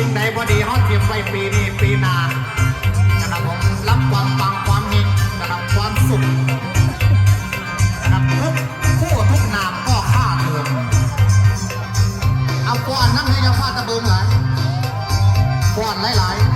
ิ่งใดีฮอตเทียมไว้ปีนี้ปีหน้านะครับผมรับความปังความหิงนะครับความสุขนะครับทุกผู้ทุกนามก็ฆ่าเถิดเอาก่อนนั่งให้ยาฟาตะเบิงหลายก่อนหลายๆ